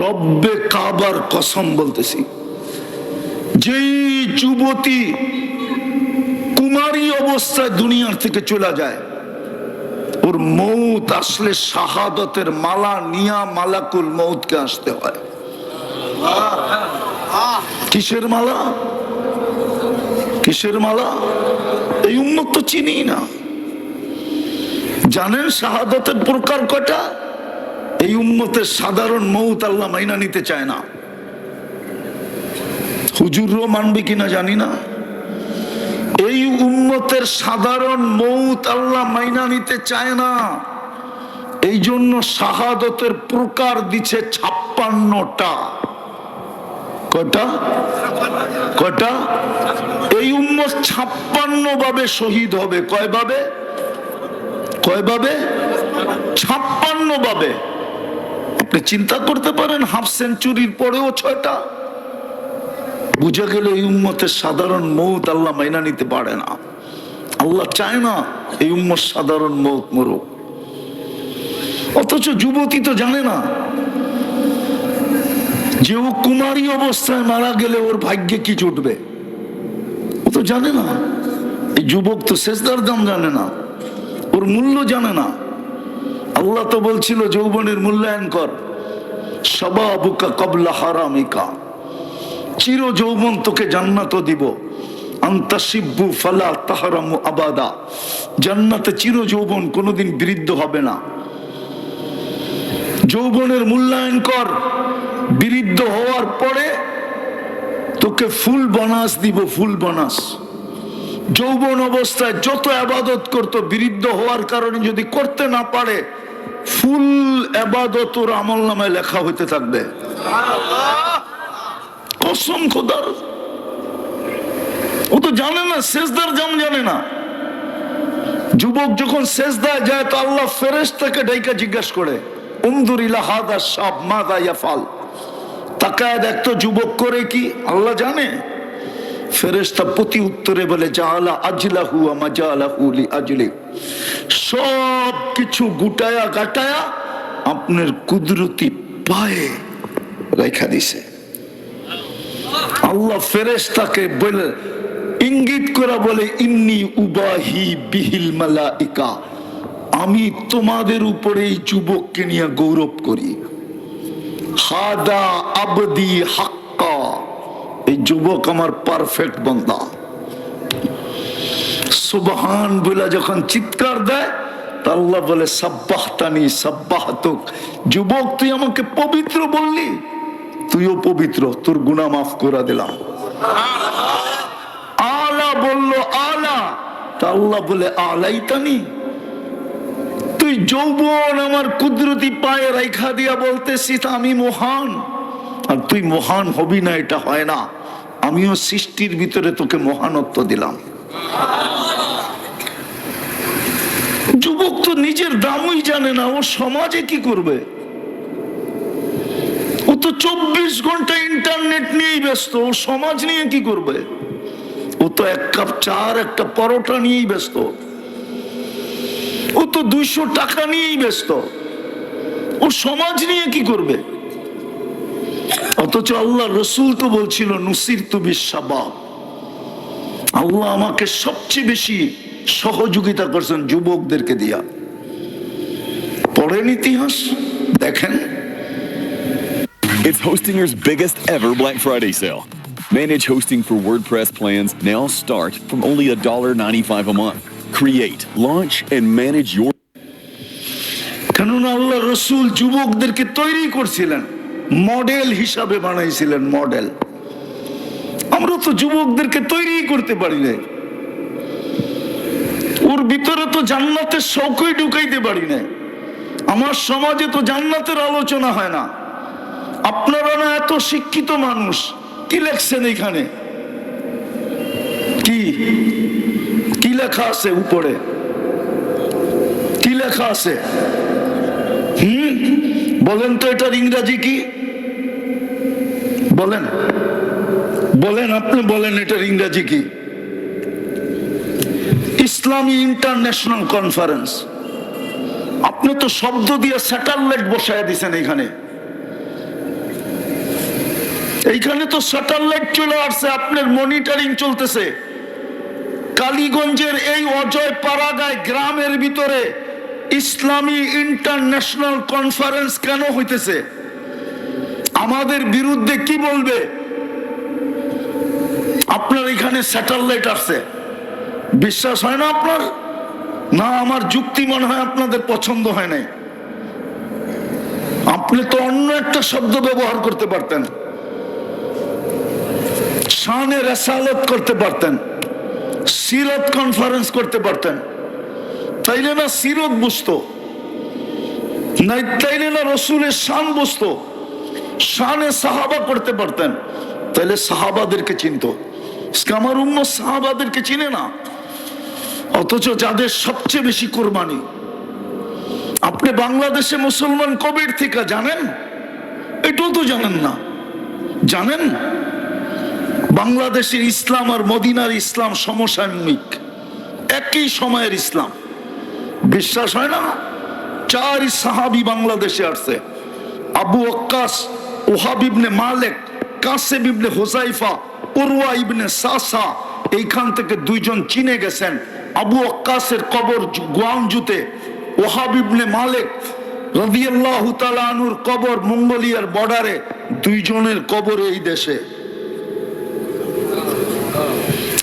রব্বে কাবার কসম বলতেছি। যেই যুবতী কুমারী অবস্থায় দুনিয়ার থেকে চলে যায়, ওর মৌত আসলে শাহাদতের মালা নিয়া মালাকুল মৌতকে আসতে হয়। কিসের মালা? কিসের মালা? এই উন্মত তো চিনি না। জানেন শাহাদতের প্রকার কটা এই উম্মতের সাধারণ মৌত আল্লাহ মাইনা নিতে চায় না। হুজুরও মানবে কিনা জানি না। এই উম্মতের সাধারণ মৌত আল্লাহ মাইনা নিতে চায় না। এই জন্য শাহাদতের প্রকার দিছে ছাপ্পান্নটা। কটা কটা এই উম্মত ছাপ্পান্ন ভাবে শহীদ হবে। কয় ভাবে কয় ভাবে ছাপ্পান্ন ভাবে আপনি চিন্তা করতে পারেন, হাফ সেঞ্চুরির পরেও ছয়টা। বুঝে গেল এই উম্মতের সাধারণ মৌত আল্লাহ মাইনা নিতে পারে না। আল্লাহ চায় না এই উম্মত সাধারণ মৌত মরুক। অথচ যুবতী তো জানে না, যে ও কুমারী অবস্থায় মারা গেলে ওর ভাগ্যে কি জুটবে। ও তো জানে না, এই যুবক তো শেষদার দাম জানে না, ওর মূল্য জানে না। আল্লাহ তো বলছিল, যৌবনের মূল্যায়ন কর। সবাবুকা কবলা হারামিকা। চির যৌবন তোকে জান্নাত দিব। আন্তাসিব্বু ফালা তাহারামু আবাদা। জান্নাতে চির যৌবন কোনোদিন বৃদ্ধ হবে না। যৌবনের মূল্যায়ন কর। বৃদ্ধ হওয়ার পরে তোকে ফুল বনাস দিব, ফুল বনাস। যৌবন অবস্থায় যত আবাদত করত বৃদ্ধ হওয়ার কারণে যদি করতে না পারে ফুল আবাদত ওর আমল নামায় লেখা হইতে থাকবে। কসম ও তো জানে না শেষদার জাম জানে না। যুবক যখন শেষদায় যায়, তো আল্লাহ ফেরেশ তাকে ডাইকা জিজ্ঞাসা করে উন্দুরিলা হাদা তাকায় দেখতো যুবক করে কি? আল্লাহ জানে। ফেরেশতা প্রতি উত্তরে বলে জালা আজলাহু আমাজালাহু লি আজলি। সব কিছু গুটায়া গাটায়া আপনার কুদরতি পায়ে রেখা দিছে। আল্লাহ ফেরেশতাকে বলে, ইঙ্গিত করা বলে, ইন্নি উবাহি বিহিল মালাইকা, আমি তোমাদের উপরে এই যুবককে নিয়ে গৌরব করি। হাদা আবদি হাক্কা, এই যুবক আমার পারফেক্ট বন্দা। সুবহান বলে যখন চিৎকার দেয় আল্লাহ বলে, সাব্বাহতানি, সাব্বাহতুক। যুবক, তুই আমাকে পবিত্র বললি, তুইও পবিত্র, তোর গুনাহ মাফ করে দিলাম। আলা বলল, আলা। তা আল্লাহ বলে, আলাইতানি। তুই যৌবন আমার কুদরতি পায়ে রেখা দিয়া বলতেছিস, আমি মহান। আর তুই মহান হবি না, এটা হয় না। আমিও সৃষ্টির ভিতরে তোকে মহানত্ব দিলাম। যুবক তো নিজের দামই জানে না, ও সমাজে কি করবে? ও তো চব্বিশ ঘণ্টা ইন্টারনেট নিয়েই ব্যস্ত, ও সমাজ নিয়ে কি করবে? ও তো এক কাপ চার, একটা পরোটা নিয়েই ব্যস্ত। ও তো দুইশো টাকা নিয়েই ব্যস্ত। ও সমাজ নিয়ে কি করবে? অথচ আল্লাহ রসুল তো বলছিল নুসির তু বিশ্বাবাব আল্লাহ আমাকে সবচেয়ে বেশি সহযোগিতা করছেন যুবকদেরকে দিয়া পড়েন ইতিহাস দেখেন It's Hostinger's biggest ever Black Friday sale. Manage hosting for WordPress plans now start from only $1.95 a month. Create, launch, and manage your কেননা আল্লাহ রসুল যুবকদেরকে তৈরি করছিলেন মডেল হিসাবে বানাইছিলেন মডেল আমরা তো যুবকদেরকে তৈরি করতে পারি না ভিতরে তো জান্নাতের শৌকই ঢুকাইতে পারি না আমার সমাজে তো জান্নাতের আলোচনা হয় না। আপনারা না এত শিক্ষিত মানুষ, কি লেখছেন এখানে? কি? কি লেখা আছে উপরে? কি লেখা আছে? হুম? বলেন তো এটার ইংরাজি কি? বলেন। বলেন, আপনি বলেন এটার ইংরাজি কি? ইসলামী ইন্টারন্যাশনাল কনফারেন্স। আপনি তো শব্দ দিয়ে স্যাটেলাইট বসায় দিছেন এখানে এইখানে তো স্যাটেলাইট চলে আসছে, আপনার মনিটরিং চলতেছে। কালীগঞ্জের এই অজয় পাড়াগায় গ্রামের ভিতরে ইসলামী ইন্টারন্যাশনাল কনফারেন্স কেন হইতেছে? আমাদের বিরুদ্ধে কি বলবে? আপনার এখানে স্যাটেলাইট আসছে। বিশ্বাস হয় না আপনার? না, আমার যুক্তি মনে হয় আপনাদের পছন্দ হয় নাই। আপনি তো অন্য একটা শব্দ ব্যবহার করতে পারতেন। শানে রেসালত করতে পারতেন। সিরত কনফারেন্স করতে পারতেন। তাইলে না সিরত বুঝতো। নাই, তাইলে না রসুলের শান বুঝতো। শানে সাহাবা করতে পারতেন। তাইলে সাহাবাদেরকে চিনত। আমার উম্ম সাহাবাদেরকে চিনে না। অথচ যাদের সবচেয়ে বেশি কোরবানি। আপনি বাংলাদেশে মুসলমান কবির থেকে জানেন? এটাও তো জানেন না। জানেন? বাংলাদেশের ইসলাম আর মদিনার ইসলাম সমসাময়িক। একই সময়ের ইসলাম। বিশ্বাস হয় না? চার সাহাবি বাংলাদেশে আসছে। আবু আক্কাস ওহাব ইবনে মালেক, কাসেম ইবনে হোসাইফা উরওয়া ইবনে সাসা, এইখান থেকে দুইজন চিনে গেছেন। আবু আক্কাসের কবর গোয়াংজুতে ওহাব ইবনে মালেক রবিআল্লাহ তালানুর কবর মঙ্গোলিয়ার বর্ডারে দুইজনের কবর এই দেশে।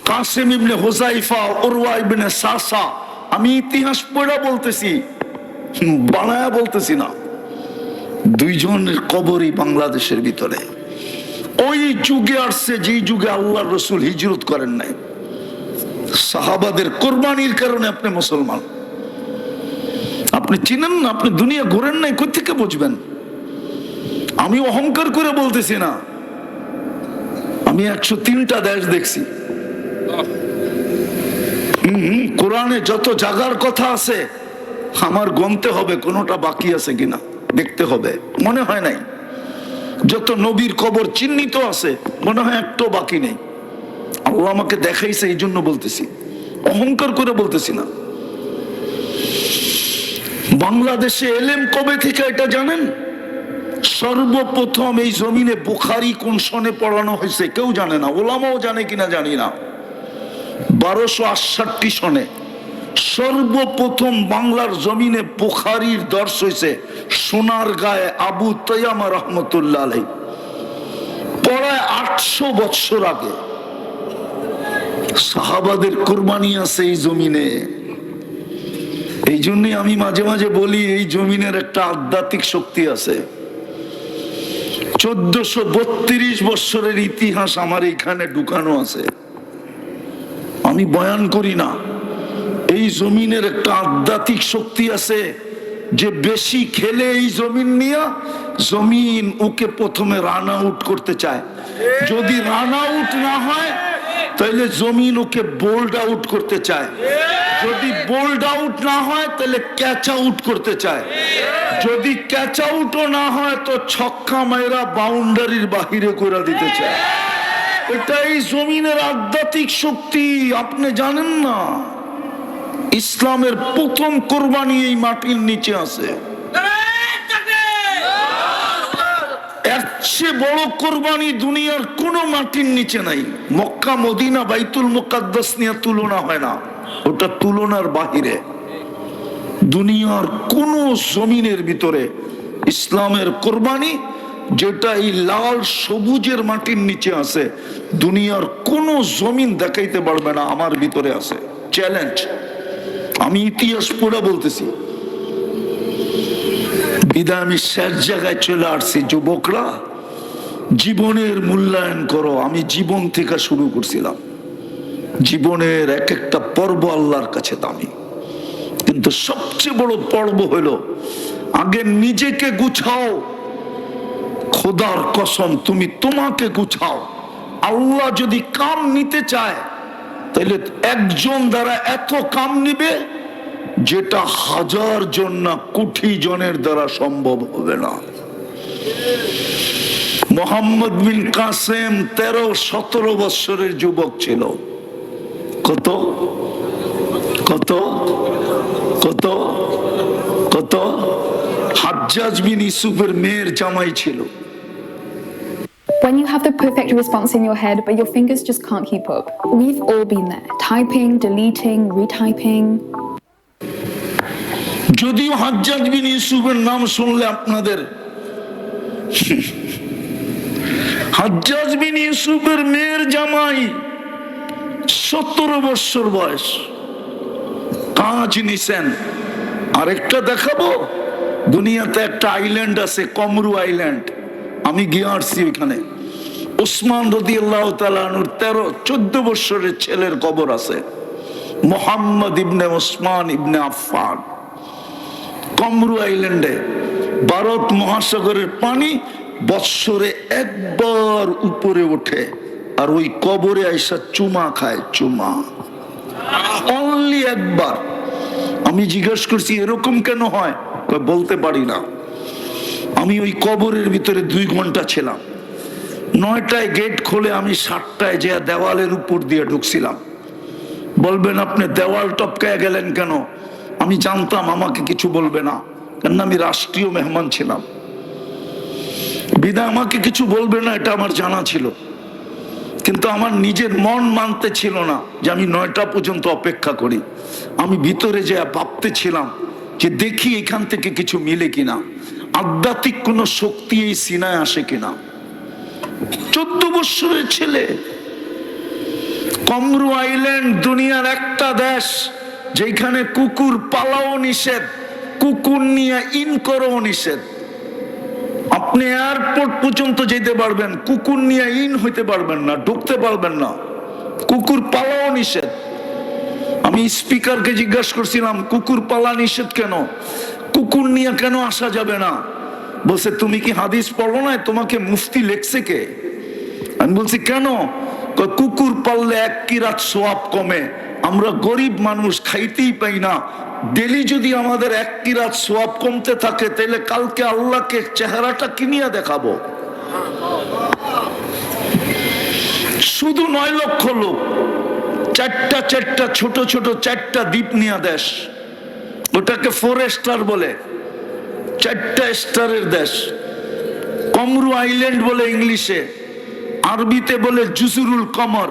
কাসেম ইবনে হোসাইফা উরওয়া ইবনে সাসা, আমি ইতিহাস পড়া বলতেছি বানায়া বলতেছি না। দুইজনের কবরই বাংলাদেশের ভিতরে। ওই যুগে আসছে যে যুগে আল্লাহ রসুল হিজরত করেন নাই। সাহাবাদের কোরবানির কারণে আপনি মুসলমান। আপনি চিনেন না, আপনি দুনিয়া ঘোরেন নাই কোথেকে বুঝবেন? আমি অহংকার করে বলতেছি না। আমি একশো তিনটা দেশ দেখছি। কোরআনে যত জাগার কথা আছে, আমার গনতে হবে, কোনোটা বাকি আছে কিনা, দেখতে হবে। মনে হয় নাই? যত নবীর কবর চিহ্নিত আছে, মনে হয় একটাও বাকি নেই। আল্লাহ আমাকে দেখাইছে এই জন্য বলতেছি। অহংকার করে বলতেছি না। বাংলাদেশে এলেম কবে থেকে এটা জানেন? সর্বপ্রথম এই জমিনে বুখারি কোন সনে পড়ানো হয়েছে কেউ জানে না, ওলামাও জানে কিনা জানি না। বারোশো আটষট্টি সনে সর্বপ্রথম বাংলার জমিনে বুখারির দর্শ হয়েছে সোনার গায়ে আবু তৈয়ামা রহমতুল্লাহ আলাই পড়ায় আটশো বৎসর আগে। সাহাবাদের কোরবানি আছে এই জমিনে। এই জন্যই আমি মাঝে মাঝে বলি, এই জমিনের একটা আধ্যাত্মিক শক্তি আছে। চোদ্দশো বত্রিশ বৎসরের ইতিহাস আমার এখানে ঢুকানো আছে। আমি বয়ান করি না, এই জমিনের একটা আধ্যাত্মিক শক্তি আছে যে বেশি খেলে এই জমিন নিয়ে জমিন ওকে প্রথমে রান আউট করতে চায়। যদি রান আউট না হয় তাহলে জমিন ওকে বোল্ড আউট করতে চায়। যদি বোল্ড আউট না হয়, তাহলে ক্যাচ আউট করতে চায়। যদি ক্যাচ আউটও না হয়, তো ছক্কা মায়েরা বাউন্ডারির বাহিরে করে দিতে চায়। এটাই জমিনের আধ্যাত্মিক শক্তি, আপনি জানেন না? ইসলামের প্রথম কোরবানি এই মাটির নিচে আছে। এর বড় কোরবানি দুনিয়ার কোন মাটির নিচে নাই। মক্কা, মদিনা, বাইতুল মুকাদ্দাস নিয়ে তুলনা হয় না। ওটা তুলনার বাহিরে। দুনিয়ার কোন জমিনের ভিতরে ইসলামের কোরবানি, যেটা এই লাল সবুজের মাটির নিচে আছে, দুনিয়ার কোন জমিন দেখাইতে পারবে না, আমার ভিতরে আছে। চ্যালেঞ্জ আমি ইতিহাস পড়ে বলতেছি। বিদায় আমি শেষ জায়গায় চলে আসছি, যুবকরা। জীবনের মূল্যায়ন করো, আমি জীবন থেকে শুরু করছিলাম। জীবনের এক একটা পর্ব আল্লাহর কাছে দামি। কিন্তু সবচেয়ে বড় পর্ব হলো, আগে নিজেকে গুছাও। খোদার কসম, তুমি তোমাকে গুছাও। আল্লাহ যদি কাম নিতে চায় তাহলে একজন দ্বারা এত কাম নিবে যেটা হাজার জন না কোটি জনের দ্বারা সম্ভব হবে না মোহাম্মদ বিন কাসেম তেরো সতেরো বৎসরের যুবক ছিল কত কত কত কত হাজ্জাজ বিন ইসুফের মেয়ের জামাই ছিল When you have the perfect response in your head, but your fingers just can't keep up. We've all been there. Typing, deleting, retyping. যদিও হাজ্জাজ বিন ইউসুফের নাম শুনলে আপনাদের হাজ্জাজ বিন ইউসুফের মেয়ের জামাই সতেরো বৎসর বয়স। কাজ নিছেন। আরেকটা দেখাবো। দুনিয়াতে একটা আইল্যান্ড আছে, কমরু আইল্যান্ড আমি গিয়ে আসছি ওইখানে। ওসমান রদি আল্লাহ তালুর তেরো, চোদ্দ বৎসরের ছেলের কবর আছে। মোহাম্মদ ইবনে ওসমান ইবনে আফফান। কমরু আইল্যান্ডে ভারত মহাসাগরের পানি বৎসরে একবার উপরে ওঠে আর ওই কবরে আইসা চুমা খায়, চুমা। অনলি একবার। আমি জিজ্ঞেস করছি, এরকম কেন হয়? বলতে পারি না। আমি ওই কবরের ভিতরে দুই ঘণ্টা ছিলাম। নয়টায় গেট খুলে আমি সাতটায় যে দেওয়ালের উপর দিয়ে ঢুকছিলাম। বলবেন, আপনি দেওয়াল টপকায় গেলেন কেন? আমি জানতাম আমাকে কিছু বলবে না কেন আমি রাষ্ট্রীয় মেহমান ছিলাম। বিদা আমাকে কিছু বলবে না, এটা আমার জানা ছিল। কিন্তু আমার নিজের মন মানতে ছিল না যে আমি নয়টা পর্যন্ত অপেক্ষা করি। আমি ভিতরে যে ভাবতে ছিলাম যে দেখি এখান থেকে কিছু মিলে কিনা। আধ্যাত্মিক কোনো শক্তি এই সিনায় আসে কিনা। চোদ্দ বৎসরের ছেলে। কমরু আইল্যান্ড, দুনিয়ার একটা দেশ। যেখানে কুকুর পালাও নিষেধ, কুকুর নিয়ে ইন করো নিষেধ। আপনি এয়ারপোর্ট পর্যন্ত যেতে পারবেন, কুকুর নিয়ে ইন হইতে পারবেন না, ঢুকতে পারবেন না। কুকুর পালাও নিষেধ। আমি স্পিকারকে জিজ্ঞাসা করছিলাম, কুকুর পালা নিষেধ কেন? কুকুর নিয়ে কেন আসা যাবে না? বলছে, তুমি কি হাদিস পড়ো না তোমাকে মুফতি লেখছে কে? আমি বলছি, কেন? কুকুর পাললে এক কিরাত সোয়াব কমে। আমরা গরিব মানুষ, খাইতেই পাই না। ডেলি যদি আমাদের এক কিরাত সোয়াব কমতে থাকে তাহলে কালকে আল্লাহকে চেহারাটা কিনিয়া দেখাবো। শুধু নয় লক্ষ লোক, চারটা চারটা, ছোট ছোট চারটা দ্বীপ নিয়ে দেশ। ওটাকে ফোর স্টার বলে, চারটা স্টারের দেশ। কমরু আইল্যান্ড বলে ইংলিশে। আরবিতে বলে জুসুরুল কমর।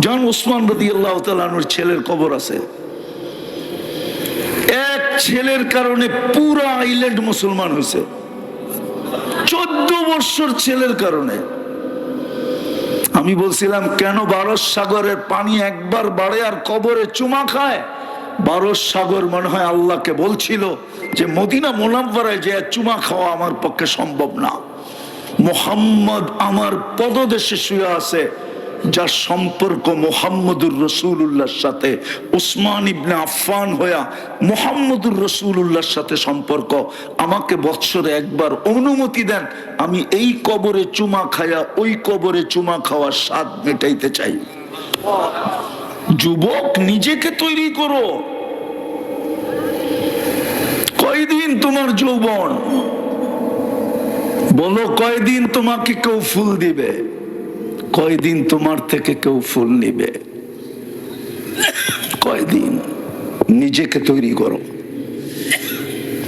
জন ওসমান রদি আল্লাহ তালুর ছেলের কবর আছে। এক ছেলের কারণে পুরো আইল্যান্ড মুসলমান হয়েছে। চোদ্দ বৎসর ছেলের কারণে। আমি বলছিলাম, কেন বারস সাগরের পানি একবার বাড়ে আর কবরে চুমা খায়? বারস সাগর মনে হয় আল্লাহকে বলছিল যে, মদিনা মোনাম্বরায় যে চুমা খাওয়া আমার পক্ষে সম্ভব না। মোহাম্মদ আমার পদদেশে শুয়ে আছে, যার সম্পর্ক মোহাম্মদুর রসুল্লাহর সাথে, উসমান ইবনে আফফান হইয়া মোহাম্মদুর রসুল্লাহর সাথে সম্পর্ক। আমাকে বৎসরে একবার অনুমতি দেন, আমি এই কবরে চুমা খায়া, ওই কবরে চুমা খাওয়ার স্বাদ মেটাইতে চাই। যুবক, নিজেকে তৈরি করো। কয়দিন তোমার যৌবন? বলো, কয়দিন তোমাকে কেউ ফুল দিবে? কয়দিন তোমার থেকে কেউ ফুল নিবে? কয়দিন? নিজেকে তৈরি করো।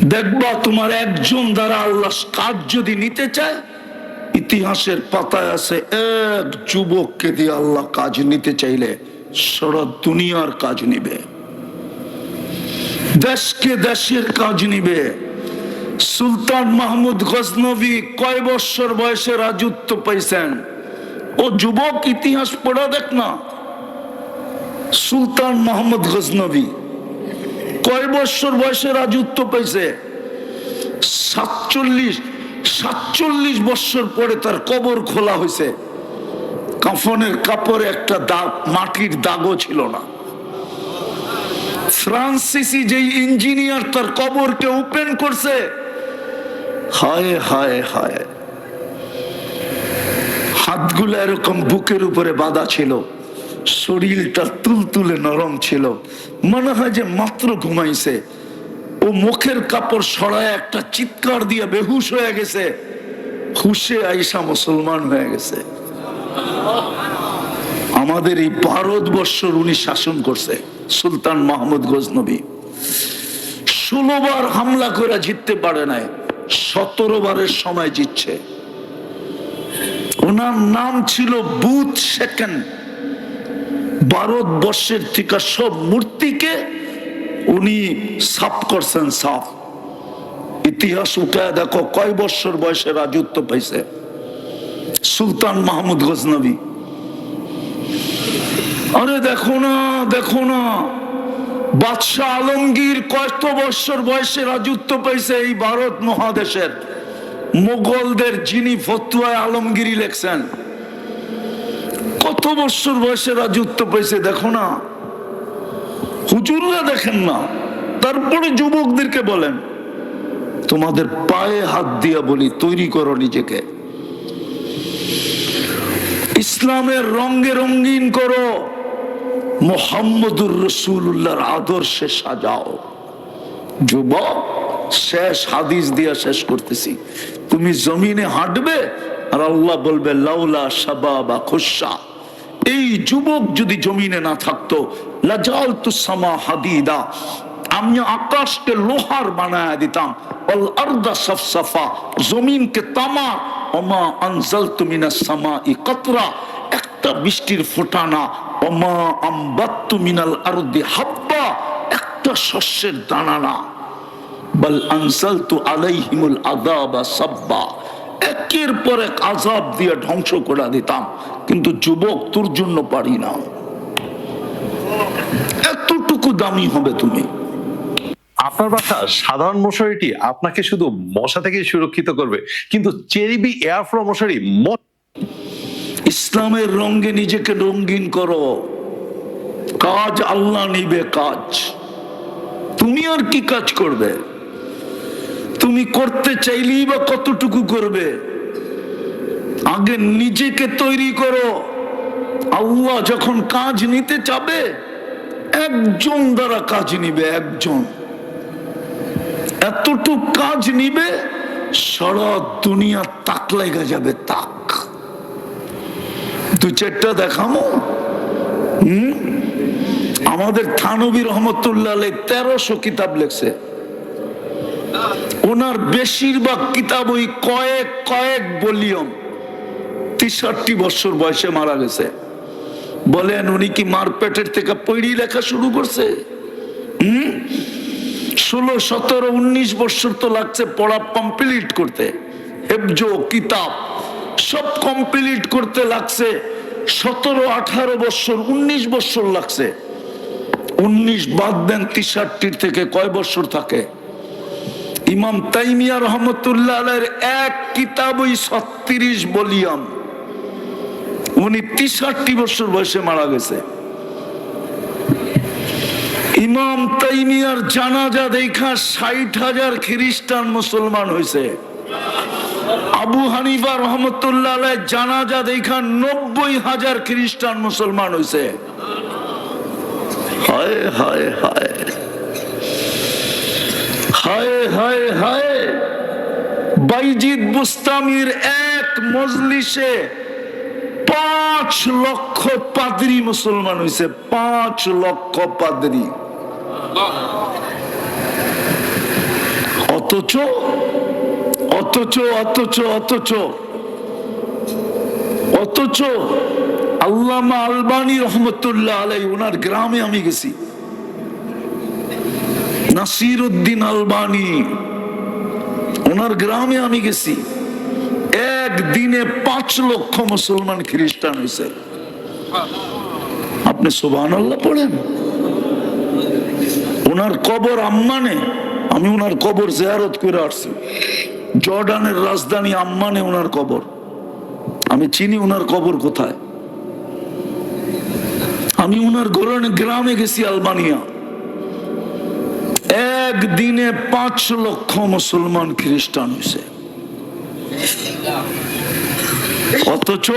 দেখবা তোমার একজন দ্বারা আল্লাহ কাজ যদি নিতে চায়, ইতিহাসের পাতায় আছে, এক যুবককে দিয়ে আল্লাহ কাজ নিতে চাইলে সারা দুনিয়ার কাজ নিবে। দেশকে দেশের কাজ নিবে। সুলতান মাহমুদ গজনবী কয় বৎসর বয়সে রাজত্ব পাইছেন? ও যুবক, ইতিহাস পড়া দেখ না। সুলতান মোহাম্মদ গজনবী কয় বৎসর বয়সে রাজত্ব পাইছে? সাতচল্লিশ সাতচল্লিশ বৎসর পরে তার কবর খোলা হয়েছে কাফনের কাপড়ে একটা দাগ, মাটির দাগও ছিল না। ফ্রান্সিসি যেই ইঞ্জিনিয়ার তার কবরকে ওপেন করছে হায় হায় হায়। হাতগুলো এরকম বুকের উপরে বাঁধা ছিল। শরীরটা তুলতুলে নরম ছিল। মনে হয় যে মাত্র ঘুমাইছে। ও মুখের কাপড় সরায় একটা চিৎকার দিয়ে বেহুশ হয়ে গেছে। হুশে আইসা মুসলমান হয়ে গেছে। আমাদের এই ভারতবর্ষর উনি শাসন করছে, সুলতান মাহমুদ গজনবী। ষোলো বার হামলা করে জিততে পারে নাই। সতেরো বারের সময় জিতছে। ওনার নাম ছিল বুথ সেকেন্ড। ভারতবর্ষের থেকে সব মূর্তিকে উনি সাফ করছেন সাফ। ইতিহাস উঠায় দেখো, কয় বছর বয়সে রাজত্ব পাইছে? সুলতান মাহমুদ গজনবী। আরে দেখো না দেখো না। বাদশাহ আলমগীর কত বৎসর বয়সে রাজত্ব পেয়েছে এই ভারত মহাদেশের। মোগলদের যিনি ফতুয়ায় আলমগিরি লেখছেন। কত বৎসর বয়সে রাজত্ব পেয়েছে দেখো না। হুজুররা দেখেন না। তারপরে যুবকদেরকে বলেন, তোমাদের পায়ে হাত দিয়া বলি, তৈরি করো নিজেকে। ইসলামের রঙে রঙিন করো মোহাম্মদুর রসুল্লাহর আদর্শে সাজাও। যুবক, শেষ হাদিস দিয়া শেষ করতেছি। তুমি জমিনে হাঁটবে আর আল্লাহ বলবে, লাউলা সাবা বা খুশা। এই যুবক যদি জমিনে না থাকতো লাজাল তুসামা হাদিদা। আমি আকাশকে লোহার বানায় দিতাম। অল আর্দা সফসফা। জমিনকে তামা। ওমা আনজাল তুমিনা সামা ই কতরা। একটা বৃষ্টির ফোটানা। মিনাল আরদি হাব্বা একটা শস্যের দানা না। বল আনসালতু আলাইহিমুল আযাবা সাব্বা। একের পর এক আযাব দিয়ে ধ্বংস করে দিতাম, কিন্তু যুবক তোর জন্য পারি না। এতটুকু দামি হবে তুমি। আপনার বাসা, সাধারণ মশারিটি আপনাকে শুধু মশা থেকে সুরক্ষিত করবে, কিন্তু চেরিবি এয়ারফ্লো মশারি ইসলামের রঙে নিজেকে রঙিন করো। কাজ আল্লাহ নিবে কাজ। তুমি আর কি কাজ করবে? তুমি করতে চাইলেই বা কতটুকু করবে? আগে নিজেকে তৈরি করো। আল্লাহ যখন কাজ নিতে চাবে, একজন দ্বারা কাজ নিবে, একজন। এতটুক কাজ নিবে, সারা দুনিয়া তাক লেগে যাবে তাক। দু চারটা দেখামো। হুম? আমাদের থানবী রহমতুল্লাহ তেরোশো কিতাব লেখছে। ওনার বেশিরভাগ কিতাব ওই কয়েক কয়েক বলিয়ম তেষট্টি বছর বয়সে মারা গেছে। বলেন, উনি কি মার পেটের থেকে পড়ি লেখা শুরু করছে? হুম? ষোলো, সতেরো, উনিশ বছর তো লাগছে পড়া কমপ্লিট করতে। হেফজো কিতাব। সব কমপ্লিট করতে লাগছে, সতেরো, আঠারো বছর, উনিশ বছর লাগছে। উনিশ বাদ দেন তিষট্টির থেকে কয় বছর থাকে? ইমাম তাইমিয়া রহমতুল্লাহ এক কিতাব ওই ছত্রিশ বলিয়াম উনি তিষট্টি বছর বয়সে মারা গেছে। ইমাম তাইমিয়ার জানাজা দেখা ষাট হাজার খ্রিস্টান মুসলমান হয়েছে। আবু হানিফা রহমতুল্লাহ জানাজা দেখা নব্বই হাজার খ্রিস্টান মুসলমান হয়েছে হায় হায় হায়। বুস্তামির এক মজলিসে পাঁচ লক্ষ পাদ্রি মুসলমান হয়েছে পাঁচ লক্ষ পাদ্রি। অথচ অথচ অথচ অথচ অথচ আল্লামা আলবানী রহমতুল্লাহ আলাই, ওনার গ্রামে আমি গেছি। নাসির উদ্দিন আলবানী, ওনার গ্রামে আমি গেছি। একদিনে পাঁচ লক্ষ মুসলমান খ্রিস্টান হয়েছে। আপনি সোবান আল্লাহ পড়েন। ওনার কবর আম্মানে, আমি ওনার কবর জেয়ারত করে আসছি। জর্ডানের রাজধানী আম্মানে ওনার কবর। আমি চিনি ওনার কবর কোথায়। আমি ওনার গোরান- গ্রামে গেছি আলবানিয়া। একদিনে পাঁচ লক্ষ মুসলমান খ্রিস্টান হয়েছে। অথচ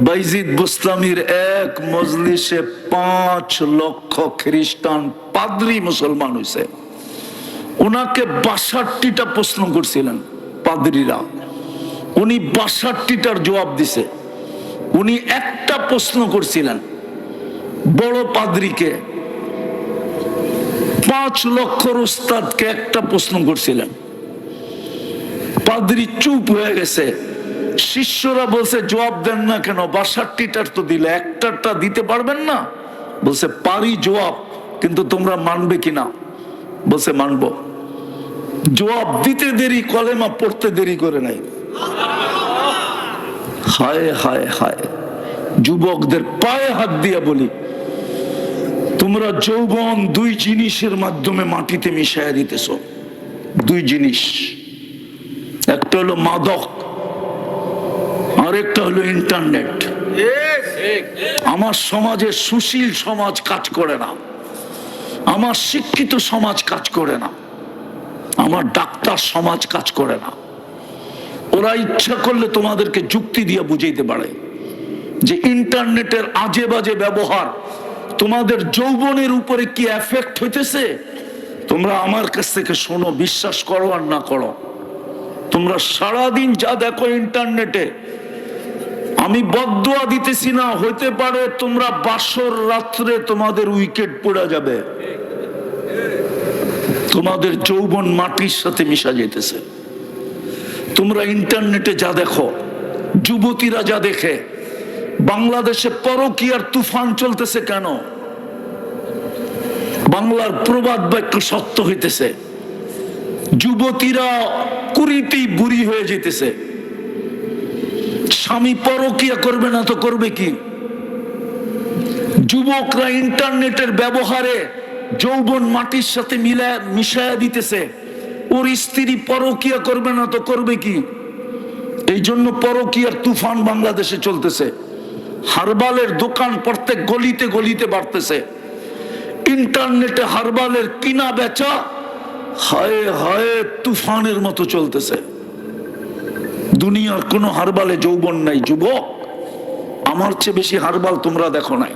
বাইজিদ বুস্তামির এক মজলিসে পাঁচ লক্ষ খ্রিস্টান পাদ্রি মুসলমান হয়েছে। ওনাকে বাষট্টিটা প্রশ্ন করছিলেন পাদ্রীরা। উনি বাষট্টিটার জবাব দিছে। উনি একটা প্রশ্ন করছিলেন, বড় পাদ্রীকে পাঁচ লক্ষর উস্তাদকে একটা প্রশ্ন করছিলেন। পাদ্রি চুপ হয়ে গেছে। শিষ্যরা বলছে, জবাব দেন না কেন, বাষট্টিটার তো দিলে একটারটা দিতে পারবেন না। বলছে, পারি জবাব, কিন্তু তোমরা মানবে কিনা? বলছে, মানবো। জবাব দিতে দেরি, কলেমা পড়তে দেরি করে নাই। হায় হায় হায়। যুবকদের পায়ে হাত দিয়া বলি, তোমরা যৌবন দুই জিনিসের মাধ্যমে মাটিতে মিশাইয়া দিতেছ। দুই জিনিস। একটা হলো মাদক, আরেকটা হলো ইন্টারনেট। আমার সমাজে সুশীল সমাজ কাজ করে না। আমার শিক্ষিত সমাজ কাজ করে না। আমার ডাক্তার সমাজ কাজ করে না। ওরা ইচ্ছা করলে তোমাদেরকে যুক্তি দিয়ে বুঝাইতে পারে যে ইন্টারনেটের আজে বাজে ব্যবহার তোমাদের যৌবনের উপরে কি এফেক্ট হইতেছে? তোমরা আমার কাছ থেকে শোনো, বিশ্বাস করো আর না করো। তোমরা সারাদিন যা দেখো ইন্টারনেটে, আমি বদুয়া দিতেছি না, হইতে পারে তোমরা বাসর রাত্রে তোমাদের উইকেট পড়ে যাবে। তোমাদের যৌবন মাটির সাথে মিশা যেতেছে তোমরা ইন্টারনেটে যা দেখো, যুবতীরা যা দেখে, বাংলাদেশে পরকীয়ার তুফান চলতেছে কেন? বাংলার প্রবাদ বাক্য সত্য হইতেছে। যুবতীরা কুড়িটি বুড়ি হয়ে যেতেছে স্বামী পরকিয়া করবে না তো করবে কি? যুবকরা ইন্টারনেটের ব্যবহারে যৌবন মাটির সাথে মিলা, মিশায়া দিতেছে। ওর স্ত্রী পরকিয়া করবে না তো করবে কি? এই জন্য পরকিয়ার তুফান বাংলাদেশে চলতেছে। হারবালের দোকান প্রত্যেক গলিতে গলিতে বাড়তেছে। ইন্টারনেটে হারবালের কিনা বেচা হায় হায় তুফানের মতো চলতেছে। দুনিয়ার কোনো হারবালে যৌবন নাই, যুবক। আমার চেয়ে বেশি হারবাল তোমরা দেখো নাই।